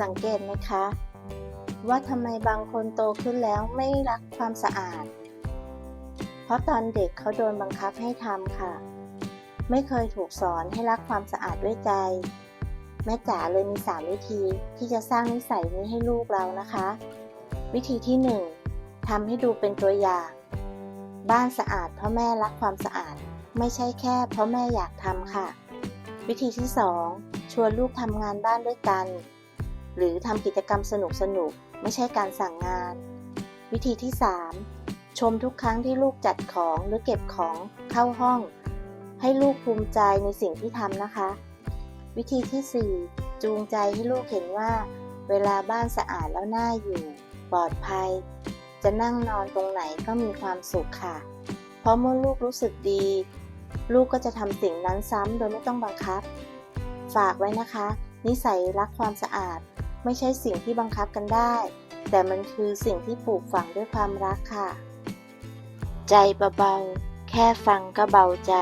สังเกตไหมคะ ว่าทำไมบางคนโตขึ้นแล้วไม่รักความสะอาด เพราะตอนเด็กเขาโดนบังคับให้ทำค่ะ ไม่เคยถูกสอนให้รักความสะอาดด้วยใจ แม่จ๋าเลยมีสามวิธีที่จะสร้างนิสัยนี้ให้ลูกเรานะคะ วิธีที่หนึ่งทำให้ดูเป็นตัวอย่าง บ้านสะอาดเพราะแม่รักความสะอาด ไม่ใช่แค่เพราะแม่อยากทำค่ะ วิธีที่ 2 ชวนลูกทำงานบ้านด้วยกัน หรือทำกิจกรรมสนุกๆไม่ใช่การสั่งงาน วิธีที่ 3 ชมทุกครั้งที่ลูกจัดของหรือเก็บของเข้าห้อง ให้ลูกภูมิใจในสิ่งที่ทำนะคะ วิธีที่ 4 จูงใจให้ลูกเห็นว่า เวลาบ้านสะอาดแล้วน่าอยู่ ปลอดภัย จะนั่งนอนตรงไหนก็มีความสุขค่ะ เพราะเมื่อลูกรู้สึกดี ลูกก็จะทำสิ่งนั้นซ้ำโดยไม่ต้องบังคับ ฝากไว้นะคะ นิสัยรักความสะอาด ไม่ใช่สิ่งที่บังคับกันได้ แต่มันคือสิ่งที่ปลูกฝังด้วยความรักค่ะ ใจเบาๆ แค่ฟังก็เบาใจ